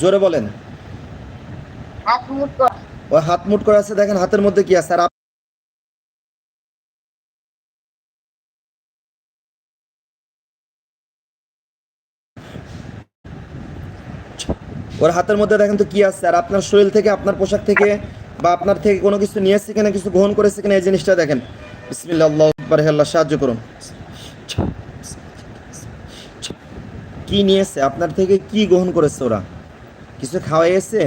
জোরে বলেন। হাত মুট হাত মুট করে আছে দেখেন হাতের মধ্যে কি আছে আর ওর হাতের মধ্যে দেখেন তো কি আছে আর আপনার শরীর থেকে আপনার পোশাক থেকে বা আপনার থেকে কোনো কিছু নিয়ে এসছে কিনা কিছু গ্রহণ করেছে কিনা এই জিনিসটা দেখেন। বিসমিল্লাহ আল্লাহ আকবার আল্লাহ সাহায্য করুন। কি নিয়েছে আপনার থেকে কি গ্রহণ করেছে ওরা? কিছু খাওয়াইছে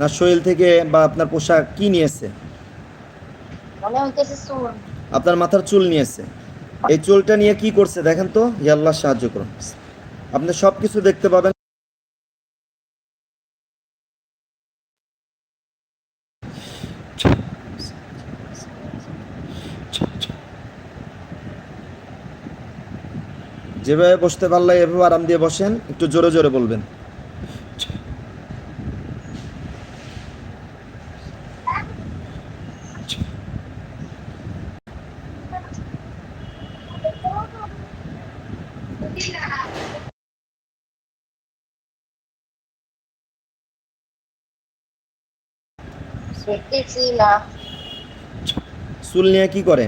না শরীর থেকে বা আপনার পোশাক কি নিয়েছে? আপনার মাথার চুল নিয়েছে। এই চুলটা নিয়ে কি করছে দেখেন তো? হে আল্লাহ সাহায্য করুন। আপনি সব কিছু দেখতে পাবেন। যেভাবে বসতে পারলে এভাবে আরাম দিয়ে বসেন একটু জোরে জোরে বলবেন। চুল নিয়ে কি করে?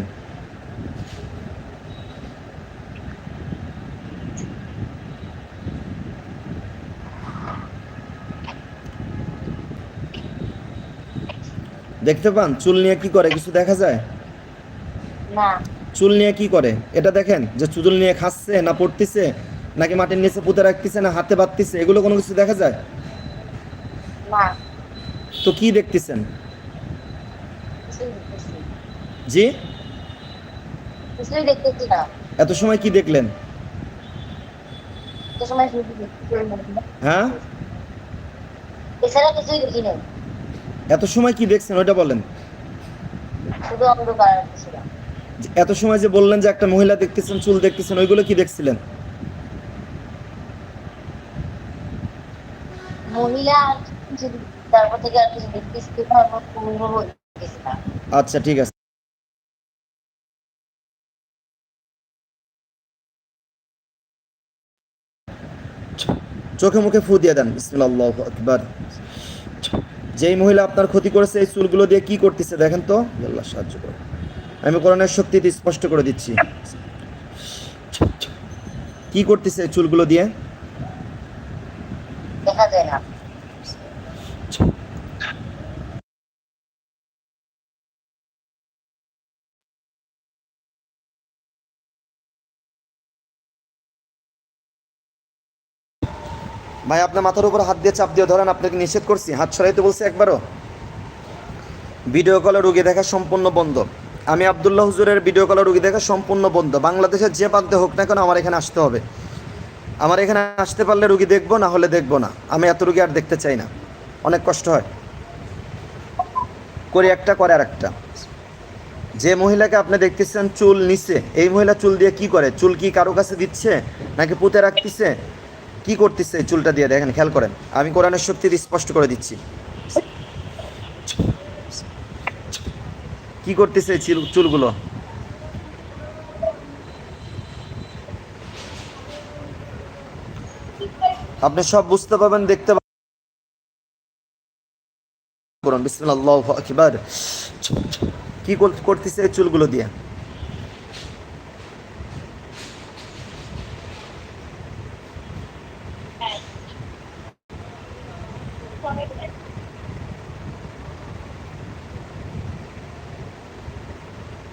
দেখতে পান চুল নিয়ে কি করে? কিছু দেখা যায়? না। চুল নিয়ে কি করে? এটা দেখেন যে চুল নিয়ে খাচ্ছে না পড়তিছে নাকি মাটির নিচে পুঁতে রাখতেছে না হাতে বাঁধতিছে এগুলো কোনো কিছু দেখা যায়? তো কি দেখতেছেন? দেখতেছি জি? এত সময় কি দেখলেন? হ্যাঁ? এত সময় কি দেখছেন? ওইটা বলেন। শুধু অন্ধকার এত সময় যে বললেন যে একটা মহিলা দেখতেছেন চুল দেখতেছেন ওইগুলো কি দেখছিলেন? মহিলা তারপর থেকে আর কিছু দেখতেছি তারপর পূর্ণ দেখতেছি না। আচ্ছা ঠিক আছে। চোখে মুখে ফু দিয়ে দেন। বিসমিল্লাহ আকবার। যেই মহিলা আপনার ক্ষতি করেছে এই চুলগুলো দিয়ে কি করতেছে দেখেন তো? আল্লাহ সাহায্য করো আমি কোরআনের শক্তিতে স্পষ্ট করে দিচ্ছি। কি করতেছে চুলগুলো দিয়ে? দেখা যায় না। ভাই আপনার মাথার উপর হাত দিয়ে চাপ দিয়ে ধরেন আপনাকে নিষেধ করছি। হাত ছড়াইতে বলছি একবারও। ভিডিও কলে রুগী দেখা সম্পূর্ণ বন্ধ। আমি আবদুল্লাহ হুজুরের ভিডিও কলে রুগী দেখা সম্পূর্ণ বন্ধ। বাংলাদেশের যে প্রান্তে হোক না কেন আমার এখানে আসতে হবে। আমার এখানে আসতে পারলে রুগী দেখব, না হলে দেখব না। আমি এত রুগী আর দেখতে চাই না। অনেক কষ্ট হয়। করি একটা, করে আর একটা যে মহিলাকে আপনি দেখতেছেন চুল নিচে, এই মহিলা চুল দিয়ে কি করে? চুল কি কারও কাছে দিচ্ছে, নাকি পুঁতে রাখতেছে? কি করতেছে চুলটা দিয়ে? দেখেন, খেয়াল করেন। আমি কোরআনের শক্তি দিয়ে স্পষ্ট করে দিচ্ছি। কি করতেছে চুলগুলো? আপনি সব বুঝতে পারবেন দেখতে পাবেন কি কর- করতেছে চুলগুলো দিয়ে?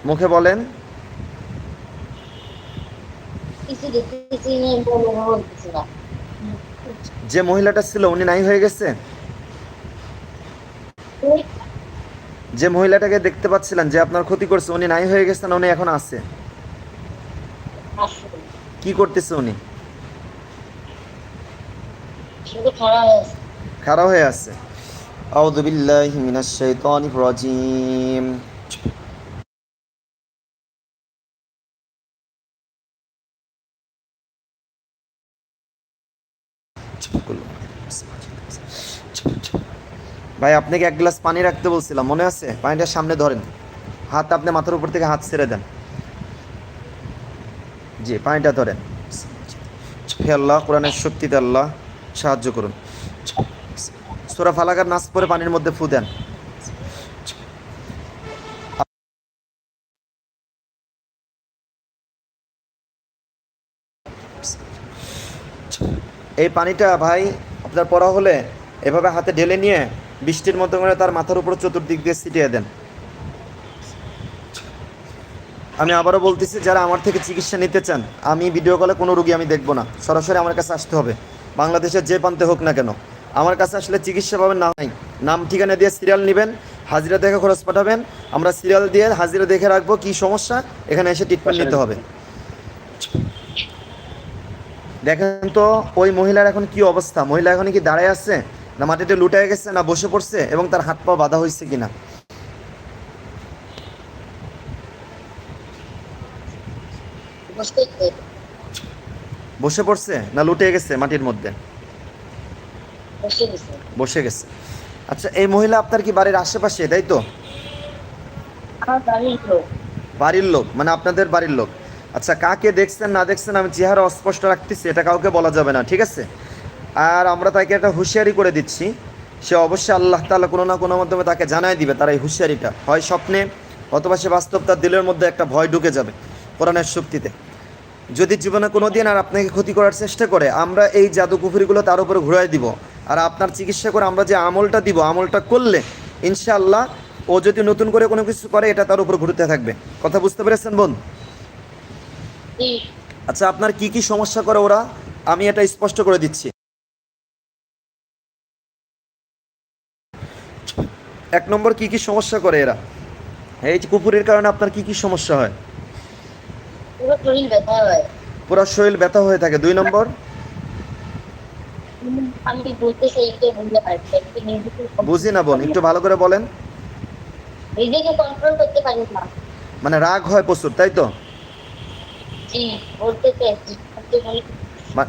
মুখে বলেন। যে মহিলাটা ছিল উনি নাই হয়ে গেছে? যে মহিলাটাকে দেখতে পাচ্ছিলেন যে আপনার ক্ষতি করছে উনি নাই হয়ে গেছেন উনি এখন আছে? কি করতেছে উনি? খারাপ হয়ে আছে। আউযু বিল্লাহি মিনাশ শাইতানির রাজিম। ভাই, আপনাকে এক গ্লাস পানি রাখতে বলছিলাম, মনে আছে? পানিটা সামনে ধরেন। হাত আপনি মাথার উপর থেকে হাত ছেড়ে দেন। জি, পানিটা ধরেন। আল্লাহ, কোরআনের শক্তিতে আল্লাহ সাহায্য করুন। সোরা ফালাকার নাচ করে পানির মধ্যে ফু দেন। এই পানিটা ভাই, আপনার পড়া হলে এভাবে হাতে ঢেলে নিয়ে বৃষ্টির মতো করে তার মাথার উপর চতুর্দিক দিয়ে ছিটিয়ে দেন। আমি আবারও বলতেছি, যারা আমার থেকে চিকিৎসা নিতে চান, আমি ভিডিও কলে কোনো রুগী আমি দেখব না। সরাসরি আমার কাছে আসতে হবে। বাংলাদেশের যে প্রান্তে হোক না কেন। আমার কাছে আসলে চিকিৎসা পাবেন না, নাই। নাম, ঠিকানা দিয়ে সিরিয়াল নেবেন, হাজিরা দেখে খরচ পাঠাবেন। আমরা সিরিয়াল দিয়ে হাজিরা দেখে রাখব কি সমস্যা, এখানে এসে ট্রিটমেন্ট নিতে হবে। দেখেন তো, ওই মহিলার এখন কি অবস্থা? মহিলা এখন কি দাঁড়ায় আছে? না মাটিতে লুটায় গেছে না বসে পড়ছে এবং তার হাত পা বাঁধা হয়েছে কিনা? বসে পড়ছে না লুটে গেছে মাটির মধ্যে? বসে গেছে। আচ্ছা এই মহিলা আপনার কি বাড়ির আশেপাশে তাই তো? বাড়ির লোক মানে আপনাদের বাড়ির লোক। আচ্ছা কাকে দেখছেন না দেখছেন আমি চেহারা অস্পষ্ট রাখতেছি এটা কাউকে বলা যাবে না ঠিক আছে? আর আমরা তাকে একটা হুঁশিয়ারি করে দিচ্ছি। সে অবশ্যই আল্লাহ তাআলা কোনো না কোনো মাধ্যমে তাকে জানাই দিবে তার এই হুঁশিয়ারিটা। হয় স্বপ্নে অথবা সে বাস্তব তার দিলের মধ্যে একটা ভয় ঢুকে যাবে কোরআনের শক্তিতে। যদি জীবনে কোনো দিন আর আপনাকে ক্ষতি করার চেষ্টা করে আমরা এই জাদু কুফুরিগুলো তার উপরে ঘুরাই দিব। আর আপনার চিকিৎসা করে আমরা যে আমলটা দিব আমলটা করলে ইনশাআল্লাহ ও যদি নতুন করে কোনো কিছু করে এটা তার উপর ঘুরতে থাকবে। কথা বুঝতে পেরেছেন বোন? আচ্ছা আপনার কি কি সমস্যা করে ওরা? আমি এটা স্পষ্ট করে দিচ্ছি। এক নম্বর কি কি সমস্যা করে এরা? এই যে কুকুরের কারণে আপনার কি কি সমস্যা হয়? পুরো শরীর ব্যথা হয়। থাকে। দুই নম্বর? বুঝি না বোন একটু ভালো করে বলেন। নিজেকে কন্ট্রোল করতে পারি না। মানে রাগ হয় প্রচুর তাই তো? জি বলতে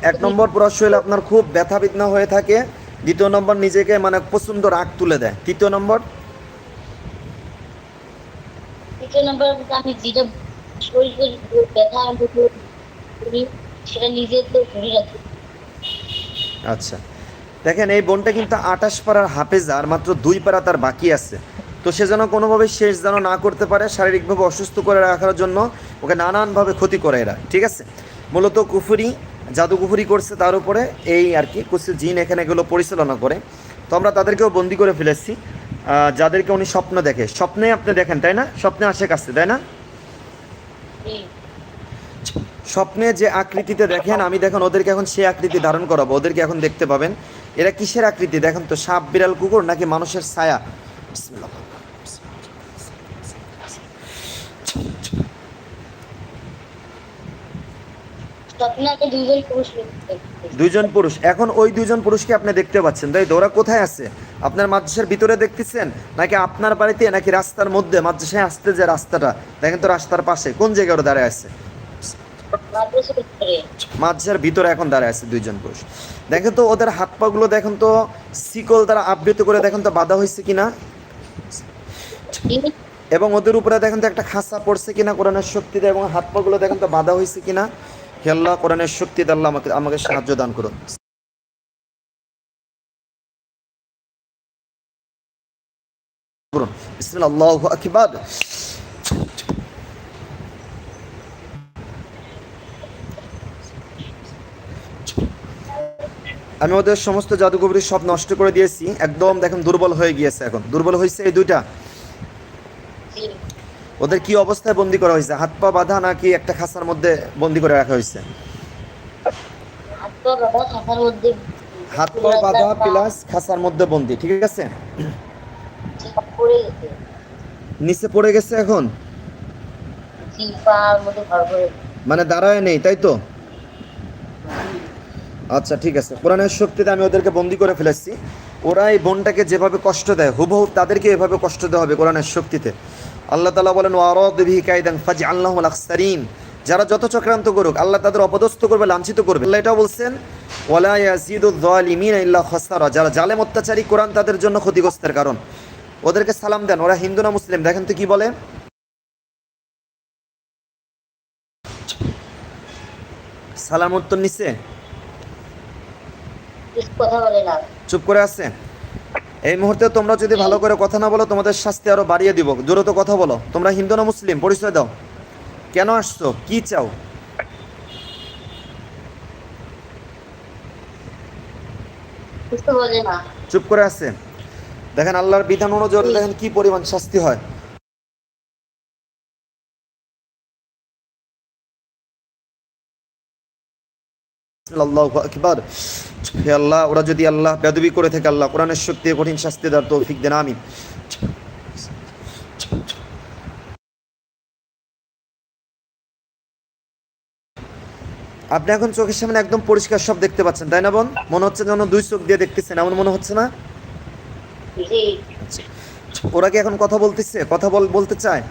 এক নম্বর পুরো শরীর আপনার খুব ব্যথা বিঘ্ন হয়ে থাকে। দ্বিতীয় নম্বর নিজেকে মানে প্রচণ্ড রাগ তুলে দেয়। তৃতীয় নম্বর? তৃতীয় নম্বর আমি যেটা শরীরের ব্যথা অনুভব করি সেটা নিজের তো ধরে রাখি। আচ্ছা। দেখেন এই বোনটা কিন্তু আটাশ পাড়ার হাফেজ আর মাত্র দুই পাড়া তার বাকি আছে। তো সে যেন কোনোভাবে শেষ যেন না করতে পারে শারীরিকভাবে অসুস্থ করে রাখার জন্য ওকে নানানভাবে ক্ষতি করে এরা ঠিক আছে? মূলত কুফুরি জাদু কুফুরি করছে তার উপরে, এই আর কি কিছু জিন এখানে এগুলো পরিচালনা করে। তো আমরা তাদেরকেও বন্দি করে ফেলেছি। যাদেরকে উনি স্বপ্ন দেখে। স্বপ্নে আপনি দেখেন, তাই না? স্বপ্নে আসে কাছে তাই না? স্বপ্নে যে আকৃতিতে দেখেন, আমি দেখেন, ওদেরকে এখন সে আকৃতি ধারণ করাবো, ওদেরকে এখন দেখতে পাবেন। এরা কিসের আকৃতি? দেখেন তো, সাপ, বিড়াল, কুকুর নাকি মানুষের ছায়া? দুইজন পুরুষ এখন ওই দুইজন পুরুষকে আপনি দেখতে পাচ্ছেন। তাই ওরা কোথায় আছে? আপনার মাদ্রাসার ভিতরে দেখতেছেন? নাকি আপনার বাড়িতে নাকি রাস্তার মধ্যে? মাদ্রাসায় আসতে যে রাস্তাটা দেখেন তো রাস্তার পাশে। কোন জায়গায় ওরা দাঁড়ায় আছে? মাদ্রাসার ভিতরে। মাঝের ভিতরে এখন দাঁড়ায় আছে দুইজন পুরুষ। দেখেন তো ওদের হাত পা গুলো দেখেন তো শিকল দ্বারা আবৃত করে দেখেন তো বাধা হয়েছে কিনা? এবং ওদের উপরে দেখেন তো একটা খাসা পড়ছে কিনা কোরআনের শক্তিতে এবং হাত পা গুলো দেখেন তো বাধা হয়েছে কিনা? হে আল্লাহ, কোরআনের শক্তিতে আল্লাহ আমাকে আমাকে সাহায্য দান করুন। আমি ওদের সমস্ত জাদুকবরী সব নষ্ট করে দিয়েছি। একদম দেখেন দুর্বল হয়ে গিয়েছে এখন। দুর্বল হয়েছে এই দুইটা। ওদের কি অবস্থায় বন্দি করা হয়েছে? হাত পা বাঁধা নাকি একটা খাঁচার মধ্যে বন্দি করে রাখা হয়েছে? হাত পা বাঁধা প্লাস খাঁচার মধ্যে বন্দি ঠিক আছে? নিচে পড়ে গেছে এখন? মানে দাঁড়ায় নেই তাই তো? আচ্ছা ঠিক আছে। কোরআনের শক্তিতে আমি ওদেরকে বন্দি করে ফেলেছি। ওরা এই বোনটাকে যেভাবে কষ্ট দেয় হুবহু তাদেরকে এভাবে কষ্ট দেওয়া হবে কোরআনের শক্তিতে। আল্লাহ তালা বলেন ওয়ারদিহি কায়দান ফাজ আল্লাহ আখসারিন যারা যত চক্রান্ত করুক আল্লাহ তাদের অপদস্থ করবে লাঞ্ছিত করবে। আল্লাহ এটাও বলছেন ওয়ালা ইল্লা খাসারা। যারা জালেম অত্যাচারী কোরআন তাদের জন্য ক্ষতিগ্রস্তের কারণ। ওদেরকে সালাম দেন ওরা হিন্দু না মুসলিম? দেখেন তো কি বলে। সালাম উত্তর নিচ্ছে? চুপ করে আছে? এই মুহূর্তে তোমরা যদি ভালো করে কথা না বলো তোমাদের শাস্তি আরও বাড়িয়ে দিব। দ্রুত কথা বলো। তোমরা হিন্দু না মুসলিম? পরিচয় দাও। কেন আসছো? কি চাও? চুপ করে আছে। দেখেন আল্লাহর বিধান অনুযায়ী দেখেন কি পরিমাণ শাস্তি হয়। আল্লাহু আকবার। হে আল্লাহ ওরা যদি আল্লাহ বেদবি করে থাকে আল্লাহ কোরআনের শক্তি কঠিন শাস্তি দেওয়ার তৌফিক দেন আমি আপনি এখন চোখের সামনে একদম পরিষ্কার সব দেখতে পাচ্ছেন তাই না বোন? মনে হচ্ছে যেন দুই চোখ দিয়ে দেখতেছেন এমন মনে হচ্ছে না? ওরা কি এখন কথা বলতেছে? কথা বল বলতে চায়?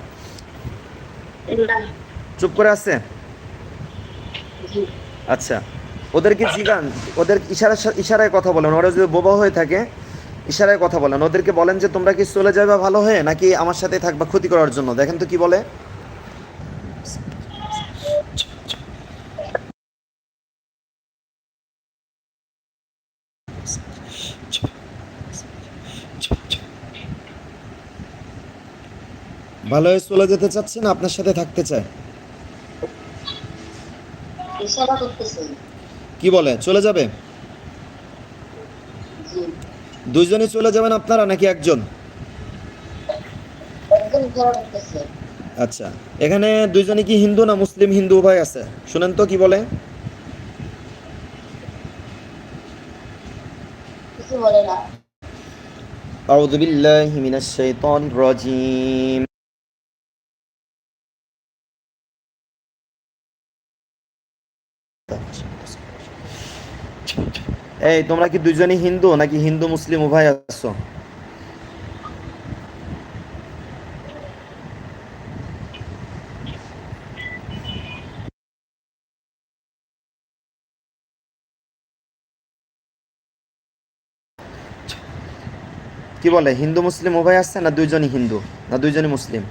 চুপ করে আছে? আচ্ছা। ওদেরকে জিগান, ওদের ইশারা ইশারায় কথা বলেন। ওরা যদি বোবা হয়ে থাকে, ইশারায় কথা বলেন। ওদেরকে বলেন যে, তোমরা কি চলে যাবে ভালো হয়ে, নাকি আমার সাথে থাকবা ক্ষতি করার জন্য? দেখেন তো কি বলে। ভালো হয়ে চলে যেতে চাচ্ছে না আপনার সাথে থাকতে চায়। ইশারা করতেছে কি বলে চলে যাবে জি দুইজনই চলে যাবেন আপনারা নাকি একজন একদম ইশারা করতেছে আচ্ছা এখানে দুইজনে কি হিন্দু না মুসলিম হিন্দু উভয় আছে শুনেন তো কি বলে কিছু বলে না أعوذ بالله من الشيطان الرجيم এই, তোমরা কি দুইজনই হিন্দু নাকি হিন্দু, মুসলিম, উভয় আছো? কি বলে, হিন্দু, মুসলিম, উভয় আসছে না দুইজনই হিন্দু, না দুইজনই মুসলিম?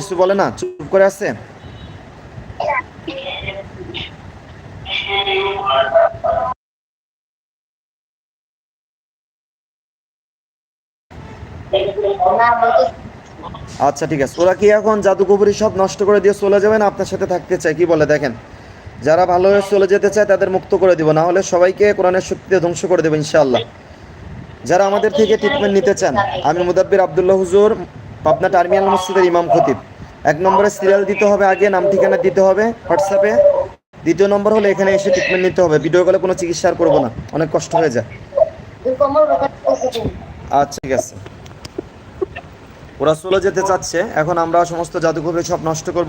কিছু বলে না? চুপ করে আছে? আচ্ছা ঠিক আছে। ওরা কি এখন জাদুকবরি সব নষ্ট করে দিয়ে চলে যাবে না আপনার সাথে থাকতে চায়? কি বলে, দেখেন। যারা ভালো হয়ে চলে যেতে চায়, তাদের মুক্ত করে দিব। না হলে সবাইকে কোরআনের শক্তিতে ধ্বংস করে দেবো, ইনশাআল্লাহ। যারা আমাদের থেকে ট্রিটমেন্ট নিতে চান আমি মুদাব্বির আবদুল্লাহ হুজুর, পাবনা টার্মিনাল মসজিদের ইমাম খতিব। এক নম্বরে সিরিয়াল দিতে হবে আগে, নাম ঠিকানা দিতে হবে হোয়াটসঅ্যাপে দ্বিতীয় নম্বর হলে এখানে এসে ট্রিটমেন্ট নিতে হবে। ভিডিও কলে কোনো চিকিৎসা আর করব না, অনেক কষ্ট হয়ে যায়। আচ্ছা ঠিক আছে। ওরা চলে যেতে চাচ্ছে, এখন আমরা সমস্ত জাদুঘরে সব নষ্ট করব।